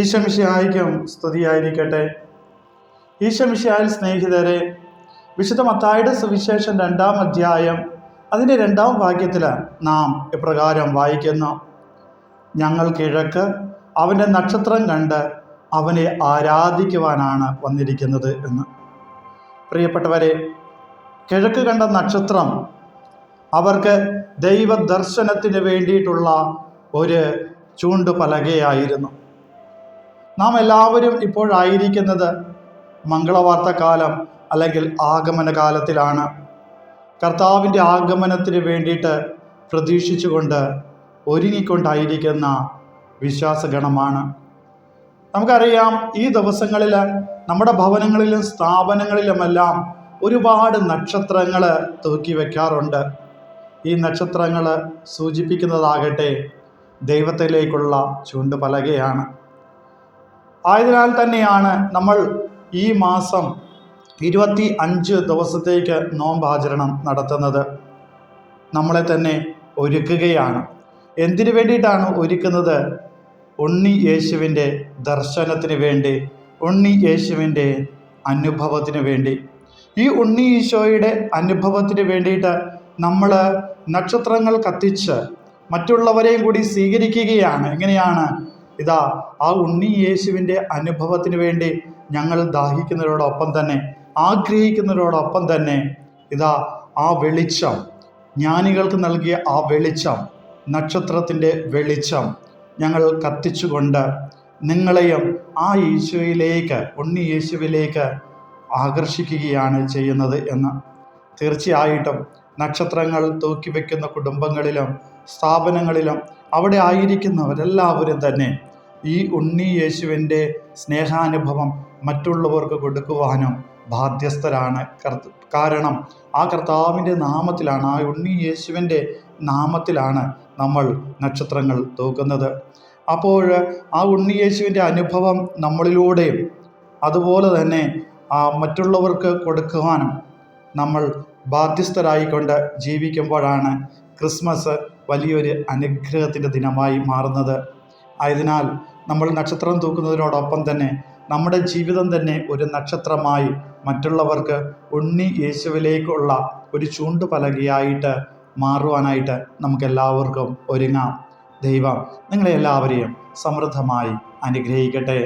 ഈശമിഷിയായിരിക്കും സ്തുതിയായിരിക്കട്ടെ. ഈശമിഷിഹായിൽ സ്നേഹിതരെ വിശുദ്ധ മത്തായുടെ സുവിശേഷം രണ്ടാം അധ്യായം അതിന്റെ രണ്ടാം വാക്യത്തിൽ നാം ഇപ്രകാരം വായിക്കുന്നു. ഞങ്ങൾ കിഴക്ക് അവന്റെ നക്ഷത്രം കണ്ട് അവനെ ആരാധിക്കുവാനാണ് വന്നിരിക്കുന്നത് എന്ന്. പ്രിയപ്പെട്ടവരെ കിഴക്ക് കണ്ട നക്ഷത്രം അവർക്ക് ദൈവദർശനത്തിന് വേണ്ടിയിട്ടുള്ള ഒരു ചൂണ്ടുപലകയായിരുന്നു. നാം എല്ലാവരും ഇപ്പോഴായിരിക്കുന്നത് മംഗളവാർത്ത കാലം അല്ലെങ്കിൽ ആഗമന കാലത്തിലാണ് കർത്താവിന്റെ ആഗമനത്തിന് വേണ്ടിയിട്ട് പ്രതീക്ഷിച്ചുകൊണ്ട് ഒരുങ്ങിക്കൊണ്ടായിരിക്കുന്ന വിശ്വാസഗണമാണ്. നമുക്കറിയാം ഈ ദിവസങ്ങളിൽ നമ്മുടെ ഭവനങ്ങളിലും സ്ഥാപനങ്ങളിലുമെല്ലാം ഒരുപാട് നക്ഷത്രങ്ങൾ തൂക്കി വയ്ക്കാറുണ്ട് ഈ നക്ഷത്രങ്ങൾ സൂചിപ്പിക്കുന്നതാകട്ടെ ദൈവത്തിലേക്കുള്ള ചൂണ്ടുപലകയാണ്. ആയതിനാൽ തന്നെയാണ് നമ്മൾ ഈ മാസം ഇരുപത്തി അഞ്ച് ദിവസത്തേക്ക് നോമ്പാചരണം നടത്തുന്നത്. നമ്മളെ തന്നെ ഒരുക്കുകയാണ്. എന്തിനു വേണ്ടിയിട്ടാണ് ഒരുക്കുന്നത്? ഉണ്ണി യേശുവിന്റെ ദർശനത്തിന് വേണ്ടി ഉണ്ണി യേശുവിന്റെ അനുഭവത്തിന് വേണ്ടി. ഈ ഉണ്ണി ഈശോയുടെ അനുഭവത്തിന് വേണ്ടിയിട്ട് നമ്മൾ നക്ഷത്രങ്ങൾ കത്തിച്ച് മറ്റുള്ളവരെയും കൂടി സ്വീകരിക്കുകയാണ്. എങ്ങനെയാണ്? ഇതാ ആ ഉണ്ണി യേശുവിന്റെ അനുഭവത്തിന് വേണ്ടി ഞങ്ങൾ ദാഹിക്കുന്നവരോടൊപ്പം തന്നെ ആഗ്രഹിക്കുന്നവരോടൊപ്പം തന്നെ ഇതാ ആ വെളിച്ചം. ജ്ഞാനികൾക്ക് നൽകിയ ആ വെളിച്ചം നക്ഷത്രത്തിന്റെ വെളിച്ചം ഞങ്ങൾ കത്തിച്ചുകൊണ്ട് നിങ്ങളെയും ആ യേശുവിലേക്ക് ഉണ്ണി യേശുവിലേക്ക് ആകർഷിക്കുകയാണ് ചെയ്യുന്നത് എന്ന്. തീർച്ചയായിട്ടും നക്ഷത്രങ്ങൾ തൂക്കി വയ്ക്കുന്ന കുടുംബങ്ങളിലും സ്ഥാപനങ്ങളിലും അവിടെ ആയിരിക്കുന്നവരെല്ലാവരും തന്നെ ഈ ഉണ്ണി യേശുവിന്റെ സ്നേഹാനുഭവം മറ്റുള്ളവർക്ക് കൊടുക്കുവാനും ബാധ്യസ്ഥരാണ്. കാരണം ആ കർത്താവിന്റെ നാമത്തിലാണ് ആ ഉണ്ണി യേശുവിന്റെ നാമത്തിലാണ് നമ്മൾ നക്ഷത്രങ്ങൾ തൂക്കുന്നത്. അപ്പോൾ ആ ഉണ്ണി യേശുവിന്റെ അനുഭവം നമ്മളിലൂടെയും അതുപോലെ തന്നെ ആ മറ്റുള്ളവർക്ക് കൊടുക്കുവാനും നമ്മൾ ബാധ്യസ്ഥരായിക്കൊണ്ട് ജീവിക്കുമ്പോഴാണ് ക്രിസ്മസ് വലിയൊരു അനുഗ്രഹത്തിന്റെ ദിനമായി മാറുന്നത്. ആയതിനാൽ നമ്മൾ നക്ഷത്രം തൂക്കുന്നതിനോടൊപ്പം തന്നെ നമ്മുടെ ജീവിതം തന്നെ ഒരു നക്ഷത്രമായി മറ്റുള്ളവർക്ക് ഉണ്ണി യേശുവിലേക്കുള്ള ഒരു ചൂണ്ടുപലകയായിട്ട് മാറുവാനായിട്ട് നമുക്കെല്ലാവർക്കും ഒരുങ്ങാം. ദൈവം നിങ്ങളെ എല്ലാവരെയും സമൃദ്ധമായി അനുഗ്രഹിക്കട്ടെ.